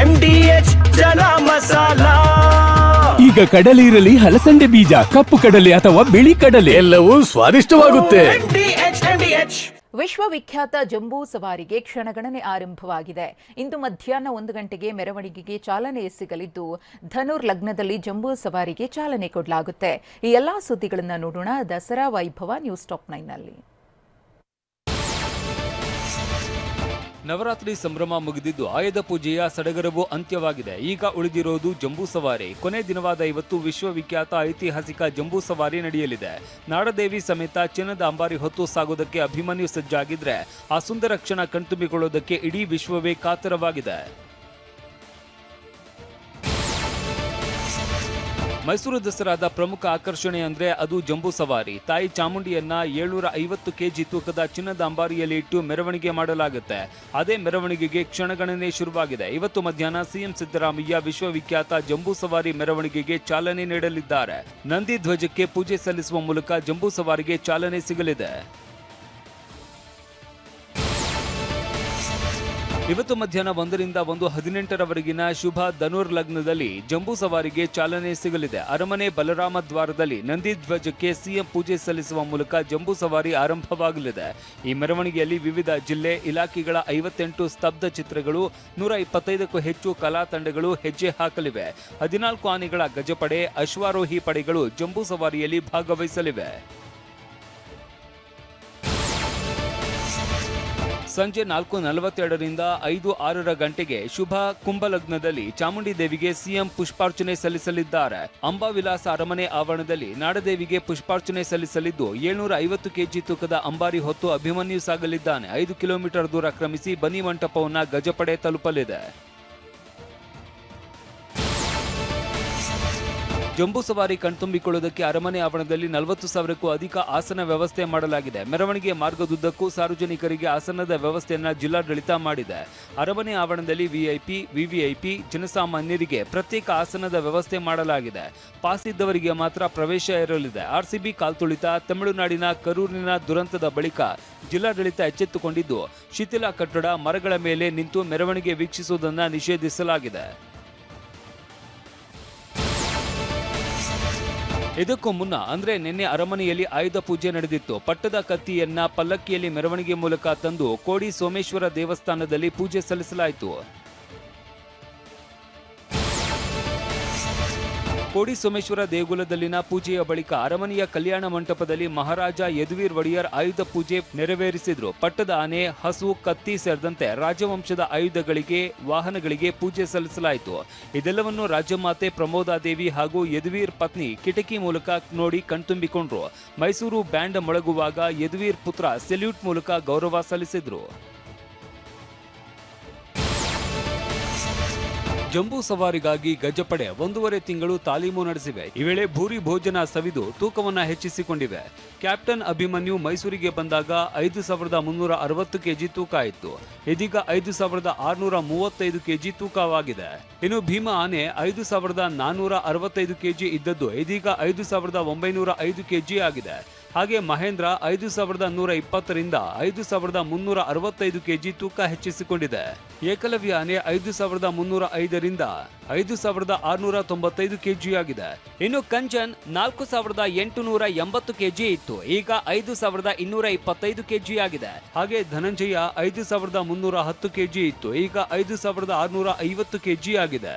M D H chana masala. ಈಗ ಕಡಲೆ ಇರಲಿ ಹಲಸಂಡೆ ಬೀಜ ಕಪ್ಪು ಕಡಲೆ ಅಥವಾ ಬಿಳಿ ಕಡಲೆ. ಎಲ್ಲವೂ ಸ್ವಾದಿಷ್ಟವಾಗುತ್ತೆ. M D H M D H ವಿಶ್ವವಿಖ್ಯಾತ ಜಂಬೂ ಸವಾರಿಗೆ ಕ್ಷಣಗಣನೆ ಆರಂಭವಾಗಿದೆ. ಇಂದು ಮಧ್ಯಾಹ್ನ ಒಂದು ಗಂಟೆಗೆ ಮೆರವಣಿಗೆಗೆ ಚಾಲನೆ ಸಿಗಲಿದ್ದು ಧನುರ್ ಲಗ್ನದಲ್ಲಿ ಜಂಬೂ ಸವಾರಿಗೆ ಚಾಲನೆ ಕೊಡಲಾಗುತ್ತೆ. ಈ ಎಲ್ಲಾ ಸುದ್ದಿಗಳನ್ನು ನೋಡೋಣ ದಸರಾ ವೈಭವ ನ್ಯೂಸ್ ಟಾಪ್ ನೈನ್ನಲ್ಲಿ ನವರಾತ್ರಿ ಸಂಭ್ರಮ ಮುಗಿದಿದ್ದು ಆಯುಧ ಪೂಜೆಯ ಸಡಗರವು ಅಂತ್ಯವಾಗಿದೆ. ಈಗ ಉಳಿದಿರೋದು ಜಂಬೂ ಸವಾರಿ. ಕೊನೆ ದಿನವಾದ ಇವತ್ತು ವಿಶ್ವವಿಖ್ಯಾತ ಐತಿಹಾಸಿಕ ಜಂಬೂ ಸವಾರಿ ನಡೆಯಲಿದೆ. ನಾಡದೇವಿ ಸಮೇತ ಚಿನ್ನದ ಅಂಬಾರಿ ಹೊತ್ತು ಸಾಗೋದಕ್ಕೆ ಅಭಿಮನ್ಯು ಸಜ್ಜಾಗಿದ್ರೆ, ಆ ಸುಂದರ ಕ್ಷಣ ಕಣ್ತುಂಬಿಕೊಳ್ಳೋದಕ್ಕೆ ಇಡೀ ವಿಶ್ವವೇ ಕಾತರವಾಗಿದೆ. ಮೈಸೂರು ದಸರಾದ ಪ್ರಮುಖ ಆಕರ್ಷಣೆ ಅಂದ್ರೆ ಅದು ಜಂಬೂ ಸವಾರಿ. ತಾಯಿ ಚಾಮುಂಡಿಯನ್ನ ಏಳ್ನೂರ ಐವತ್ತು ಕೆಜಿ ತೂಕದ ಚಿನ್ನದ ಅಂಬಾರಿಯಲ್ಲಿ ಇಟ್ಟು ಮೆರವಣಿಗೆ ಮಾಡಲಾಗುತ್ತೆ. ಅದೇ ಮೆರವಣಿಗೆಗೆ ಕ್ಷಣಗಣನೆ ಶುರುವಾಗಿದೆ. ಇವತ್ತು ಮಧ್ಯಾಹ್ನ ಸಿಎಂ ಸಿದ್ದರಾಮಯ್ಯ ವಿಶ್ವವಿಖ್ಯಾತ ಜಂಬೂ ಸವಾರಿ ಮೆರವಣಿಗೆಗೆ ಚಾಲನೆ ನೀಡಲಿದ್ದಾರೆ. ನಂದಿ ಧ್ವಜಕ್ಕೆ ಪೂಜೆ ಸಲ್ಲಿಸುವ ಮೂಲಕ ಜಂಬೂ ಸವಾರಿಗೆ ಚಾಲನೆ ಸಿಗಲಿದೆ. ಇವತ್ತು ಮಧ್ಯಾಹ್ನ ಒಂದರಿಂದ ಒಂದು ಹದಿನೆಂಟರವರೆಗಿನ ಶುಭ ಧನುರ್ ಲಗ್ನದಲ್ಲಿ ಜಂಬೂ ಸವಾರಿಗೆ ಚಾಲನೆ ಸಿಗಲಿದೆ. ಅರಮನೆ ಬಲರಾಮ ದ್ವಾರದಲ್ಲಿ ನಂದಿ ಧ್ವಜಕ್ಕೆ ಸಿಎಂ ಪೂಜೆ ಸಲ್ಲಿಸುವ ಮೂಲಕ ಜಂಬೂ ಸವಾರಿ ಆರಂಭವಾಗಲಿದೆ. ಈ ಮೆರವಣಿಗೆಯಲ್ಲಿ ವಿವಿಧ ಜಿಲ್ಲೆ ಇಲಾಖೆಗಳ ಐವತ್ತೆಂಟು ಸ್ತಬ್ಧ ಚಿತ್ರಗಳು, ನೂರ ಇಪ್ಪತ್ತೈದಕ್ಕೂ ಹೆಚ್ಚು ಕಲಾ ತಂಡಗಳು ಹೆಜ್ಜೆ ಹಾಕಲಿವೆ. ಹದಿನಾಲ್ಕು ಆನೆಗಳ ಗಜಪಡೆ, ಅಶ್ವಾರೋಹಿ ಪಡೆಗಳು ಜಂಬೂ ಸವಾರಿಯಲ್ಲಿ ಭಾಗವಹಿಸಲಿವೆ. ಸಂಜೆ ನಾಲ್ಕು ನಲವತ್ತೆರಡರಿಂದ ಐದು ಆರರ ಗಂಟೆಗೆ ಶುಭ ಕುಂಭಲಗ್ನದಲ್ಲಿ ಚಾಮುಂಡಿ ದೇವಿಗೆ ಸಿಎಂ ಪುಷ್ಪಾರ್ಚನೆ ಸಲ್ಲಿಸಲಿದ್ದಾರೆ. ಅಂಬಾವಿಲಾಸ ಅರಮನೆ ಆವರಣದಲ್ಲಿ ನಾಡದೇವಿಗೆ ಪುಷ್ಪಾರ್ಚನೆ ಸಲ್ಲಿಸಲಿದ್ದು, ಏಳ್ನೂರ ಐವತ್ತು ಕೆಜಿ ತೂಕದ ಅಂಬಾರಿ ಹೊತ್ತು ಅಭಿಮನ್ಯು ಸಾಗಲಿದ್ದಾನೆ. ಐದು ಕಿಲೋಮೀಟರ್ ದೂರ ಕ್ರಮಿಸಿ ಬನ್ನಿ ಮಂಟಪವನ್ನ ಗಜಪಡೆ ತಲುಪಲಿದೆ. ಜಂಬೂ ಸವಾರಿ ಕಣ್ತುಂಬಿಕೊಳ್ಳುವುದಕ್ಕೆ ಅರಮನೆ ಆವರಣದಲ್ಲಿ ನಲವತ್ತು ಸಾವಿರಕ್ಕೂ ಅಧಿಕ ಆಸನ ವ್ಯವಸ್ಥೆ ಮಾಡಲಾಗಿದೆ. ಮೆರವಣಿಗೆ ಮಾರ್ಗದುದ್ದಕ್ಕೂ ಸಾರ್ವಜನಿಕರಿಗೆ ಆಸನದ ವ್ಯವಸ್ಥೆಯನ್ನು ಜಿಲ್ಲಾಡಳಿತ ಮಾಡಿದೆ. ಅರಮನೆ ಆವರಣದಲ್ಲಿ ವಿಐಪಿ ವಿವಿಐಪಿ ಜನಸಾಮಾನ್ಯರಿಗೆ ಪ್ರತ್ಯೇಕ ಆಸನದ ವ್ಯವಸ್ಥೆ ಮಾಡಲಾಗಿದೆ. ಪಾಸ್ ಇದ್ದವರಿಗೆ ಮಾತ್ರ ಪ್ರವೇಶ ಇರಲಿದೆ. ಆರ್ಸಿಬಿ ಕಾಲ್ತುಳಿತ ತಮಿಳುನಾಡಿನ ಕರೂರಿನ ದುರಂತದ ಬಳಿಕ ಜಿಲ್ಲಾಡಳಿತ ಎಚ್ಚೆತ್ತುಕೊಂಡಿದ್ದು, ಶಿಥಿಲ ಕಟ್ಟಡ ಮರಗಳ ಮೇಲೆ ನಿಂತು ಮೆರವಣಿಗೆ ವೀಕ್ಷಿಸುವುದನ್ನು ನಿಷೇಧಿಸಲಾಗಿದೆ. ಇದಕ್ಕೂ ಮುನ್ನ, ಅಂದ್ರೆ ನಿನ್ನೆ ಅರಮನೆಯಲ್ಲಿ ಆಯುಧ ಪೂಜೆ ನಡೆದಿತ್ತು. ಪಟ್ಟದ ಕತ್ತಿಯನ್ನ ಪಲ್ಲಕ್ಕಿಯಲ್ಲಿ ಮೆರವಣಿಗೆ ಮೂಲಕ ತಂದು ಕೋಡಿ ಸೋಮೇಶ್ವರ ದೇವಸ್ಥಾನದಲ್ಲಿ ಪೂಜೆ ಸಲ್ಲಿಸಲಾಯಿತು. ಕೋಡಿ ಸೋಮೇಶ್ವರ ದೇಗುಲದಲ್ಲಿನ ಪೂಜೆಯ ಬಳಿಕ ಅರಮನೆಯ ಕಲ್ಯಾಣ ಮಂಟಪದಲ್ಲಿ ಮಹಾರಾಜ ಯದುವೀರ್ ಒಡೆಯರ್ ಆಯುಧ ಪೂಜೆ ನೆರವೇರಿಸಿದ್ರು. ಪಟ್ಟದ ಆನೆ, ಹಸು, ಕತ್ತಿ ಸೇರಿದಂತೆ ರಾಜವಂಶದ ಆಯುಧಗಳಿಗೆ, ವಾಹನಗಳಿಗೆ ಪೂಜೆ ಸಲ್ಲಿಸಲಾಯಿತು. ಇದೆಲ್ಲವನ್ನು ರಾಜಮಾತೆ ಪ್ರಮೋದಾದೇವಿ ಹಾಗೂ ಯದುವೀರ್ ಪತ್ನಿ ಕಿಟಕಿ ಮೂಲಕ ನೋಡಿ ಕಣ್ತುಂಬಿಕೊಂಡ್ರು. ಮೈಸೂರು ಬ್ಯಾಂಡ್ ಮೊಳಗುವಾಗ ಯದುವೀರ್ ಪುತ್ರ ಸೆಲ್ಯೂಟ್ ಮೂಲಕ ಗೌರವ ಸಲ್ಲಿಸಿದ್ರು. ಜಂಬೂ ಸವಾರಿಗಾಗಿ ಗಜಪಡೆ ಒಂದೂವರೆ ತಿಂಗಳು ತಾಲೀಮು ನಡೆಸಿವೆ. ಈ ವೇಳೆ ಭೂರಿ ಭೋಜನ ಸವಿದು ತೂಕವನ್ನು ಹೆಚ್ಚಿಸಿಕೊಂಡಿವೆ. ಕ್ಯಾಪ್ಟನ್ ಅಭಿಮನ್ಯು ಮೈಸೂರಿಗೆ ಬಂದಾಗ ಐದು ಸಾವಿರದ ಮುನ್ನೂರ ಅರವತ್ತು ಕೆಜಿ ತೂಕ ಇತ್ತು. ಇದೀಗ ಐದು ಸಾವಿರದ ಆರುನೂರ ಮೂವತ್ತೈದು ಕೆಜಿ ತೂಕವಾಗಿದೆ. ಇನ್ನು ಭೀಮ ಆನೆ ಐದು ಸಾವಿರದ ನಾನ್ನೂರ ಅರವತ್ತೈದು ಕೆಜಿ ಇದ್ದದ್ದು. ಇದೀಗ ಐದು ಸಾವಿರದ ಒಂಬೈನೂರ ಐದು ಕೆಜಿ ಆಗಿದೆ. ಹಾಗೆ ಮಹೇಂದ್ರ ಐದು ಸಾವಿರದ ನೂರ ಇಪ್ಪತ್ತರಿಂದ ಐದು ಸಾವಿರದ ಮುನ್ನೂರ ಅರವತ್ತೈದು ಕೆಜಿ ತೂಕ ಹೆಚ್ಚಿಸಿಕೊಂಡಿದೆ. ಏಕಲವ್ಯ ಆನೆ ಐದು ಸಾವಿರದ ಮುನ್ನೂರ ಐದರಿಂದ ಐದು ಸಾವಿರದ ಆರುನೂರ ತೊಂಬತ್ತೈದು ಕೆಜಿ ಆಗಿದೆ ಇನ್ನು ಕಂಚನ್ ನಾಲ್ಕು ಸಾವಿರದ ಎಂಟುನೂರ ಎಂಬತ್ತು ಕೆಜಿ ಇತ್ತು. ಈಗ ಐದು ಸಾವಿರದ ಇನ್ನೂರ ಇಪ್ಪತ್ತೈದು ಕೆಜಿ ಆಗಿದೆ ಹಾಗೆ ಧನಂಜಯ ಐದು ಸಾವಿರದ ಮುನ್ನೂರ ಹತ್ತು ಕೆಜಿ ಇತ್ತು. ಈಗ ಐದು ಸಾವಿರದ ಆರುನೂರ ಐವತ್ತು ಕೆಜಿ ಆಗಿದೆ